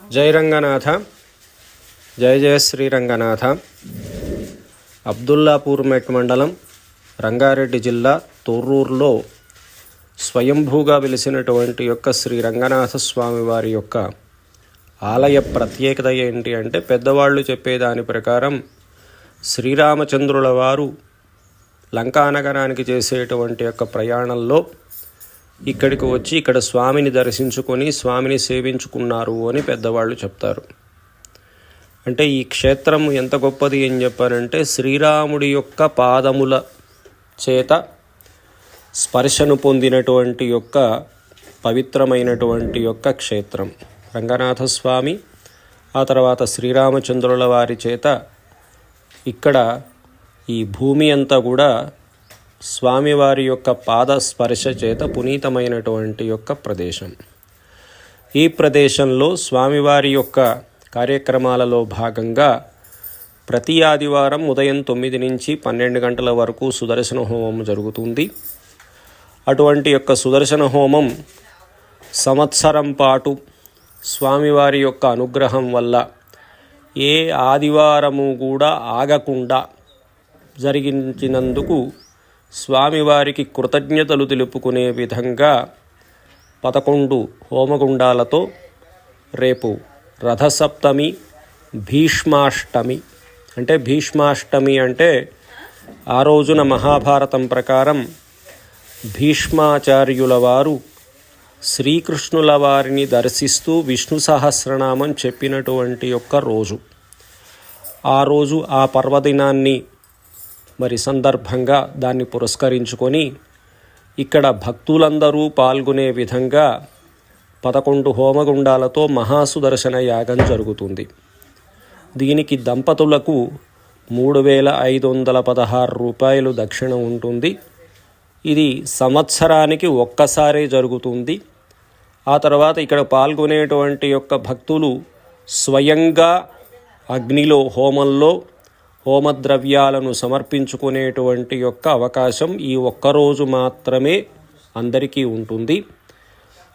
జై రంగనాథ. జయ జయ శ్రీ రంగనాథ. అబ్దుల్లాపూర్ మెట్ మండలం రంగారెడ్డి జిల్లా తొర్రూరులో స్వయంభూగా వెలిసినటువంటి యొక్క శ్రీ రంగనాథ స్వామి వారి యొక్క ఆలయ ప్రత్యేకత ఏంటి అంటే పెద్దవాళ్ళు చెప్పేదాని ప్రకారం శ్రీరామచంద్రుల వారు లంకానగరానికి చేసేటువంటి యొక్క ప్రయాణంలో ఇక్కడికి వచ్చి ఇక్కడ స్వామిని దర్శించుకొని స్వామిని సేవించుకున్నారు అని పెద్దవాళ్ళు చెప్తారు. అంటే ఈ క్షేత్రం ఎంత గొప్పది అని చెప్పారంటే శ్రీరాముడి యొక్క పాదముల చేత స్పర్శను పొందినటువంటి యొక్క పవిత్రమైనటువంటి యొక్క క్షేత్రం. రంగనాథ స్వామి ఆ తర్వాత శ్రీరామచంద్రుల వారి చేత ఇక్కడ ఈ భూమి అంతా కూడా స్వామివారి యొక్క పాద స్పర్శ చేత పునీతమైనటువంటి యొక్క ప్రదేశం. ఈ ప్రదేశంలో స్వామివారి యొక్క కార్యక్రమాలలో భాగంగా ప్రతి ఆదివారం ఉదయం తొమ్మిది నుంచి పన్నెండు గంటల వరకు సుదర్శన హోమం జరుగుతుంది. అటువంటి యొక్క సుదర్శన హోమం సంవత్సరం పాటు స్వామివారి యొక్క అనుగ్రహం వల్ల ఏ ఆదివారము కూడా ఆగకుండా జరిగించినందుకు స్వామివారికి కృతజ్ఞతలు తెలుపుకునే విధంగా పదకొండు హోమగుండాలతో రేపు రథసప్తమి భీష్మాష్టమి. అంటే భీష్మాష్టమి అంటే ఆ రోజున మహాభారతం ప్రకారం భీష్మాచార్యుల వారు శ్రీకృష్ణుల వారిని దర్శిస్తూ విష్ణు సహస్రనామం చెప్పినటువంటి యొక్క రోజు. ఆ రోజు ఆ పర్వదినాన్ని మరి సందర్భంగా దాన్ని పురస్కరించుకొని ఇక్కడ భక్తులందరూ పాల్గొనే విధంగా పదకొండు హోమగుండాలతో మహాసుదర్శన యాగం జరుగుతుంది. దీనికి దంపతులకు మూడు వేల ఐదు వందల పదహారు రూపాయలు దక్షిణ ఉంటుంది. ఇది సంవత్సరానికి ఒక్కసారే జరుగుతుంది. ఆ తర్వాత ఇక్కడ పాల్గొనేటువంటి యొక్క భక్తులు స్వయంగా అగ్నిలో హోమంలో హోమద్రవ్యాలను సమర్పించుకునేటువంటి యొక్క అవకాశం ఈ ఒక్కరోజు మాత్రమే అందరికీ ఉంటుంది.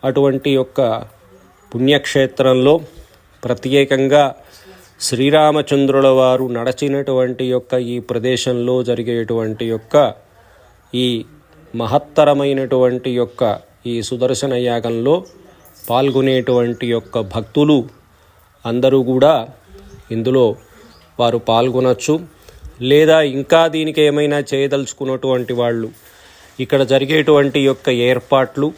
అటువంటి యొక్క పుణ్యక్షేత్రంలో ప్రత్యేకంగా శ్రీరామచంద్రుల వారు నడచినటువంటి యొక్క ఈ ప్రదేశంలో జరిగేటువంటి యొక్క ఈ మహత్తరమైనటువంటి యొక్క ఈ సుదర్శన యాగంలో పాల్గొనేటువంటి యొక్క భక్తులు అందరూ కూడా ఇందులో వారు పాల్గొనవచ్చు లేదా ఇంకా దీనికి ఏమైనా చేయదలుచుకున్నటువంటి వాళ్ళు ఇక్కడ జరిగేటువంటి యొక్క ఏర్పాట్లు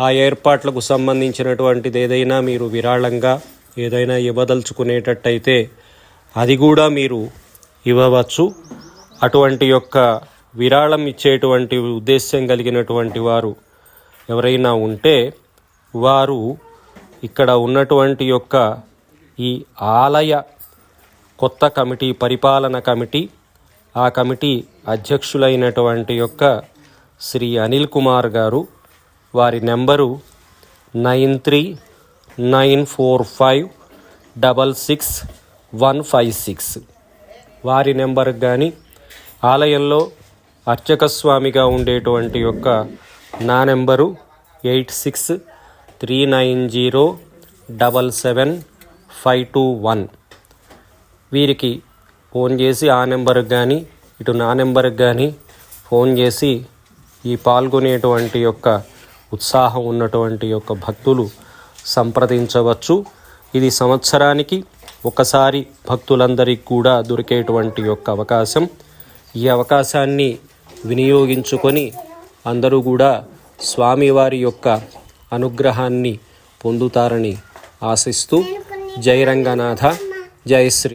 ఆ ఏర్పాట్లకు సంబంధించినటువంటిది ఏదైనా మీరు విరాళంగా ఏదైనా ఇవ్వదలుచుకునేటట్టయితే అది కూడా మీరు ఇవ్వవచ్చు. అటువంటి యొక్క విరాళం ఇచ్చేటువంటి ఉద్దేశ్యం కలిగినటువంటి వారు ఎవరైనా ఉంటే వారు ఇక్కడ ఉన్నటువంటి యొక్క ఈ ఆలయ కొత్త కమిటీ పరిపాలన కమిటీ. ఆ కమిటీ అధ్యక్షులైనటువంటి యొక్క శ్రీ అనిల్ కుమార్ గారు. వారి number nine three nine four five double six one five six. వారి నెంబర్కి కానీ ఆలయంలో అర్చక స్వామిగా ఉండేటువంటి యొక్క నా number eight six three nine zero double seven five two one. వీరికి ఫోన్ చేసి ఆ నెంబర్కి కానీ ఇటు నా నెంబర్కి కానీ ఫోన్ చేసి ఈ పాల్గొనేటువంటి యొక్క ఉత్సాహం ఉన్నటువంటి యొక్క భక్తులు సంప్రదించవచ్చు. ఇది సంవత్సరానికి ఒకసారి భక్తులందరికీ కూడా దొరికేటువంటి యొక్క అవకాశం. ఈ అవకాశాన్ని వినియోగించుకొని అందరూ కూడా స్వామివారి యొక్క అనుగ్రహాన్ని పొందుతారని ఆశిస్తూ జై రంగనాథ జై శ్రీ